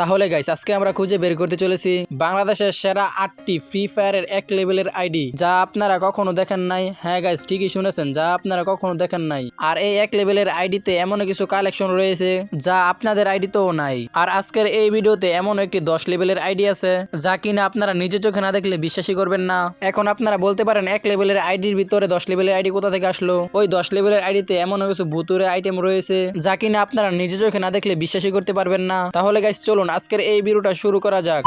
তাহলে গাইস আজকে আমরা খুঁজে বের করতে চলেছি বাংলাদেশের সেরা আটটি ফ্রি ফায়ারের এক লেভেলের আইডি যা আপনারা কখনো দেখেন নাই। হ্যাঁ গাইস ঠিকই শুনেছেন, যা আপনারা কখনো দেখেন নাই। আর এই এক লেভেলের আইডিতে এমন কিছু কালেকশন রয়েছে, যা আপনাদের আইডিতেও নাই। আর আজকের এই ভিডিওতে এমন একটি দশ লেভেলের আইডি আছে, যা কিনা আপনারা নিজে চোখে না দেখলে বিশ্বাসই করবেন না। এখন আপনারা বলতে পারেন, এক লেভেলের আইডির ভিতরে দশ লেভেলের আইডি কোথা থেকে আসলো? ওই দশ লেভেলের আইডিতে এমন কিছু ভুতুরে আইটেম রয়েছে, যা কিনা আপনারা নিজে চোখে না দেখলে বিশ্বাসই করতে পারবেন না। তাহলে গাইস চলুন আজকের এই ভিডিওটা শুরু করা যাক।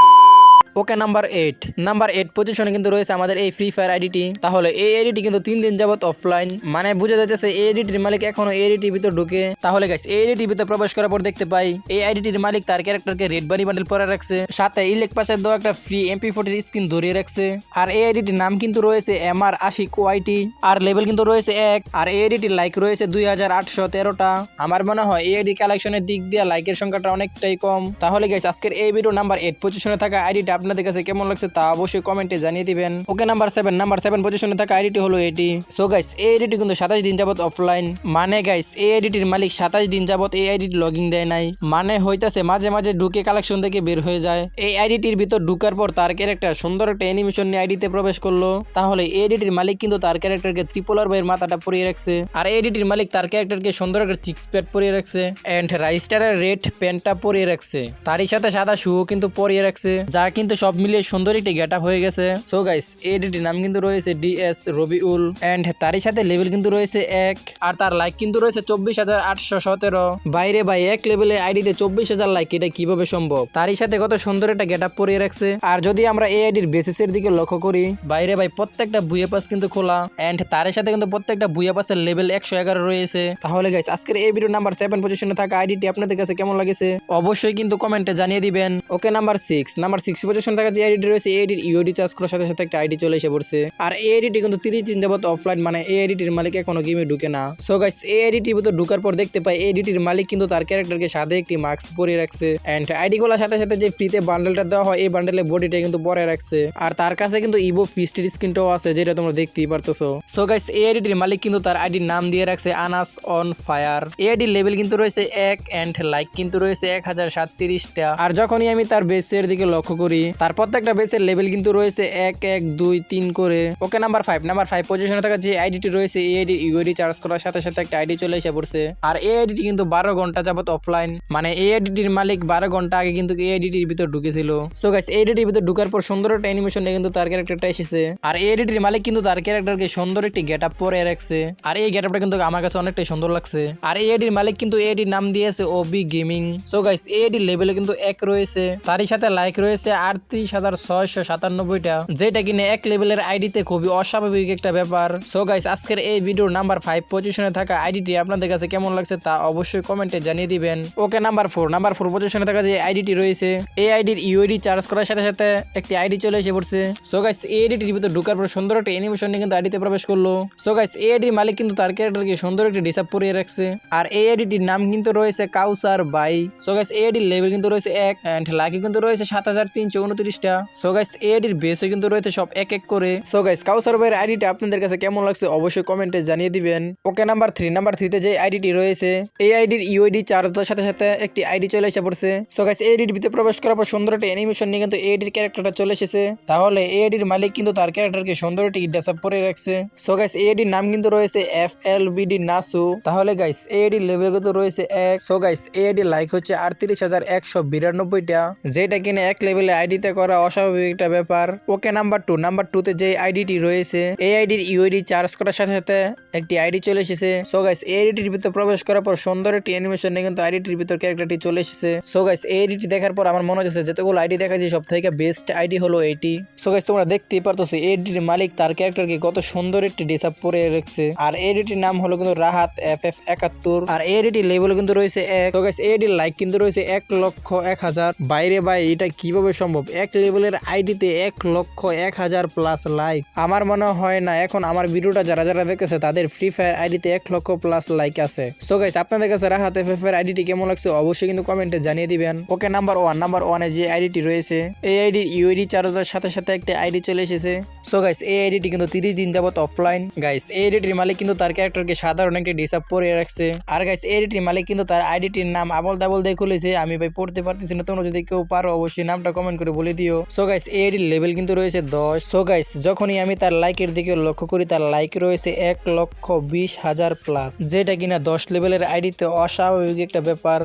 Okay number eight number eight পজিশনে কিন্তু রয়েছে আমাদের এই ফ্রি ফায়ার আইডিটি তাহলে এই আইডিটি কিন্তু তিন দিন যাবত অফলাইন মানে বুঝে যাচ্ছে এই আইডিটির মালিক এখনও এই আইডিটির ভিতর ঢুকে তাহলে গাইস এই আইডিটির প্রবেশ করার পর দেখতে পাই এই আইডিটির মালিক তার ক্যারেক্টারকে রেড বানি বান্ডেল পরে রাখছে সাথে ইলেক পাসের দেওয়া একটা ফ্রি এমপি ফোর্টির স্ক্রিন ধরিয়ে রাখছে আর এই আইডিটির নাম কিন্তু রয়েছে M R Ashik YT R level কিন্তু রয়েছে এক আর এই আইডিটির লাইক রয়েছে দুই হাজার আটশো তেরোটা আমার মনে হয় এই আইডি কালেকশনের দিক দিয়ে লাইকের সংখ্যাটা অনেকটাই কম তাহলে গাইস আজকের এই ভিডিও নাম্বার এইট পজিশনে থাকা আইডিটা আপনাদের কাছে কেমন লাগছে তা অবশ্যই কমেন্টে জানিয়ে দিবেন। Okay number seven number seven পজিশনে থাকা আইডিটি হলো এটি সো গাইস এই আইডিটি কিন্তু সাতাশ দিন যাবত অফলাইন মানে গাইস এই আইডিটির মালিক সাতাশ দিন যাবত এই আইডিটি লগিং দেয় নাই। মানে হইতাছে মাঝে মাঝে ঢুকে কালেকশন থেকে বের হয়ে যায়। এই আইডিটির ভিতর ঢুকার পর তার ক্যারেক্টার সুন্দর একটা অ্যানিমেশন নিয়ে আইডিতে প্রবেশ করল। তাহলে এই আইডিটির মালিক কিন্তু তার ক্যারেক্টারকে ত্রিপোলার ভাইয়ের মাথাটা পরিয়ে রাখছে। আর এই আইডিটির মালিক তার ক্যারেক্টারকে সুন্দর একটা চিক্স প্যাড পরিয়ে রাখছে। এন্ড রাইস্টারের রেড প্যান্টটা পরিয়ে রাখছে। তারই সাথে সাদা শুও কিন্তু পরিয়ে রাখছে। যা কিন্তু সব মিলিয়ে সুন্দর একটি গেট হয়ে গেছে। সো গাইস এই আইডিটির নাম কিন্তু রয়েছে ডিএস রবিউল এন্ড তারই সাথে লেভেল কিন্তু রয়েছে এক, আর তার লাইক কিন্তু রয়েছে চব্বিশ হাজার আটশো সতেরো। বাইরে বাই এক লেভেলে আইডিতে চব্বিশ হাজার লাইক এটা কীভাবে সম্ভব? তারই সাথে কত সুন্দর একটা গেট আপ পরিয়ে রাখছে। আর যদি আমরা এই আইডির বেসিসের দিকে লক্ষ্য করি, বাইরে বাই প্রত্যেকটা বুয়ে পাস কিন্তু খোলা। এন্ড তার সাথে কিন্তু প্রত্যেকটা বুয়ে পাসের লেভেল একশো এগারো রয়েছে। তাহলে গাইস আজকের এই ভিডিও নাম্বার সেভেন পজিশনে থাকা আইডিটি আপনাদের কাছে কেমন লাগেছে? অবশ্যই কিন্তু কমেন্টে জানিয়ে দিবেন। Okay number six number six পজিশনে থাকা যে আইডিটি রয়েছে, এই আইডির ইউডি চার্জ করার সাথে সাথে একটা আইডি চলে এসে পড়ছে। আর এই আইডিটি কিন্তু তিরিশ দিন যাবত অফলাইন মানে এই আইডিটির মালিক এখনও গেমে ঢুকে না। সো গাইস এই আইডিটির ভিতর ঢুকার পর দেখতে পাই, এই আইডিটির মালিক কিন্তু তার ক্যারেক্টারকে সাথে একটি মাস্ক পরিয়ে রাখছে। এন্ড আইডি গুলোর সাথে সাথে যে ফ্রিতে বান্ডেলটা দেওয়া হয়, এই বান্ডেলের বডিটা কিন্তু পরে রাখছে। আর তার কাছে কিন্তু ইভো ফিস্টের স্ক্রিনটাও আছে, যেটা তোমরা দেখতেই পারতেছো। সো গাইস এই আইডিটির মালিক কিন্তু তার আইডির নাম দিয়ে রাখছে আনাস অন ফায়ার এই আইডির লেভেল কিন্তু রয়েছে এক এন্ড লাইক কিন্তু রয়েছে এক হাজার সাতত্রিশটা। আর যখনই আমি তার বেসের দিকে লক্ষ্য করি তার প্রত্যেকটা বেসের লেভেল কিন্তু রয়েছে এক এক দুই তিন করে okay number five number five পজিশনে থাকা যে আইডিটি রয়েছে এই আইডি ইউআইডি চার্জ করার সাথে সাথে একটা আইডি চলে এসে পড়ছে আর এই আইডিটি কিন্তু বারো ঘণ্টা যাবত অফলাইন মানে এই আইডিটির মালিক বারো ঘণ্টা আগে কিন্তু এই আইডিটির ভিতর ঢুকেছিল সো গাইস এই আইডিটির ভিতর ঢুকার পর সুন্দর একটা অ্যানিমেশন কিন্তু তার ক্যারেক্টারটা এসেছে আর এই আইডিটির মালিক কিন্তু তার ক্যারেক্টারকে সুন্দর একটি গেট আপ পরে রাখছে আর এই গেট আপটা কিন্তু আমার কাছে অনেকটাই সুন্দর লাগছে আর এই আইডির মালিক কিন্তু এই আইডির নাম দিয়েছে ওবি গেমিং সো গাইস এই আইডির লেভেলে কিন্তু এক রয়েছে তারই সাথে লাইক রয়েছে আটত্রিশ হাজার ছয়শো সাতানব্বইটা, যেটা কিনে এক লেভেলের আইডিতে খুবই অস্বাভাবিক একটা ব্যাপার। সো গাইস আজকের এই ভিডিওর নাম্বার ফাইভ পজিশনে থাকা আইডিটি আপনাদের কাছে কেমন লাগছে তা অবশ্যই কমেন্টে জানিয়ে দিবেন। Okay number four number four পজিশনে থাকা যে আইডিটি রয়েছে, এই আইডির ইউআইডি চার্জ করার সাথে সাথে একটি আইডি চলে এসে পড়ছে। সো গাইস এই আইডিটির ভিতরে ঢুকার পর সুন্দর একটা অ্যানিমেশন নিয়ে কিন্তু আইডিতে প্রবেশ করল। সো গাইস এই আইডির মালিক কিন্তু তার ক্যারেক্টারকে সুন্দর একটি ডিসাপ পরিয়ে রাখছে। আর এই আইডিটির নাম কিন্তু রয়েছে কাউসার বাই সো গাইস এই আইডির লেভেল কিন্তু রয়েছে এক অ্যান্ড লাকি কিন্তু রয়েছে সাত হাজার তিনশো উনত্রিশটা। সো গাইস এই আইডির বেসে কিন্তু রয়েছে সব এক এক করে। সো গাইস কাউসার ভাইয়ের আইডিটা আপনাদের কাছে কেমন লাগছে অবশ্যই কমেন্টে জানিয়ে দিবেন। ওকে নাম্বার থ্রি নাম্বার থ্রিতে যে আইডিটি রয়েছে, এই আইডির ইউআইডি চার্জের সাথে সাথে একটি আইডি চলে এসে পড়ছে। সো গাইস এই আইডির ভিতরে প্রবেশ করার পর সুন্দর একটা অ্যানিমেশন নিয়ে কিন্তু এই আইডির ক্যারেক্টারটা চলে এসেছে। তাহলে এই আইডির মালিক কিন্তু তার ক্যারেক্টারকে সুন্দর একটি ড্রেসআপ পরে রাখছে। সো গাইস এই আইডির নাম কিন্তু রয়েছে এফ এল বিডি নাসু তাহলে গাইস এই আইডির লেভেল কিন্তু রয়েছে এক। সো গাইস এই আইডির লাইক হচ্ছে আটত্রিশ হাজার একশো বিরানব্বইটা। যেটা কিনে এক লেভেলে আইডিতে করা অস্বাভাবিক একটা ব্যাপার okay number two number two তে যে আইডিটি রয়েছে এই আইডির ইউআইডি চার্জ করার সাথে সাথে একটি আইডি চলে এসেছে সো গাইস এই আইডিটির ভিতরে প্রবেশ করার পর সুন্দর একটি অ্যানিমেশন নিয়ে কিন্তু আইডিটির ভিতর ক্যারেক্টারটি চলে এসেছে সো গাইস এই আইডিটি দেখার পর আমার মনে হচ্ছে যতগুলো আইডি দেখাচ্ছি সব থেকে বেস্ট আইডি হলো এইটি সো গাইস তোমরা দেখতেই পারতেছো এই আইডির মালিক তার ক্যারেক্টারকে কত সুন্দর একটি ডিসাপ পরে রেখেছে আর এই আইডিটির নাম হলো কিন্তু রাহাত এফ এফ একাত্তর আর এই আইডিটির লেভেল কিন্তু রয়েছে এক তো গাইস এই আইডির লাইক কিন্তু রয়েছে এক লক্ষ এক হাজার বাইরে ভাই এটা কীভাবে সম্ভব এক লেভেলের আইডিতে এক লক্ষ এক হাজার প্লাস লাইক আমার মনে হয় না, এখন আমার ভিডিওটা যারা যারা দেখতেছে, তাদের ফ্রি ফায়ার আইডিতে এক লক্ষ প্লাস লাইক আছে। সো গাইস আপনাদের কাছে রাহাত এফ এর আইডিটি কেমন লাগছে অবশ্যই কিন্তু কমেন্টে জানিয়ে দিবেন। ওকে নাম্বার ওয়ান নাম্বার ওয়ানে যে আইডিটি রয়েছে, এই আইডির ইউআইডি চার্জার সাথে সাথে একটা আইডি চলে এসেছে। সো গাইস এই আইডিটি কিন্তু তিরিশ দিন যাবত অফলাইন গাইস এই আইডিটির মালিক কিন্তু তার ক্যারেক্টারকে সাধারণ একটি ডিসাপ পরে রাখছে। আর গাইস এই আইডিটির মালিক কিন্তু তার আইডিটির নাম আবল দাবল দিয়ে খুলেছে আমি ভাই পড়তে পারতেছি না, তোমরা যদি কেউ পারো, অবশ্যই নামটা কমেন্ট করে বলে দিও। সো গাইস এর লেভেল কিন্তু রয়েছে দশ। সো গাইস যখনই আমি তার লাইকের দিকে লক্ষ্য করি, তার লাইক রয়েছে এক লক্ষ বিশ হাজার প্লাস যেটা কিনা দশ লেভেলের আইডিতে অস্বাভাবিক একটা ব্যাপার।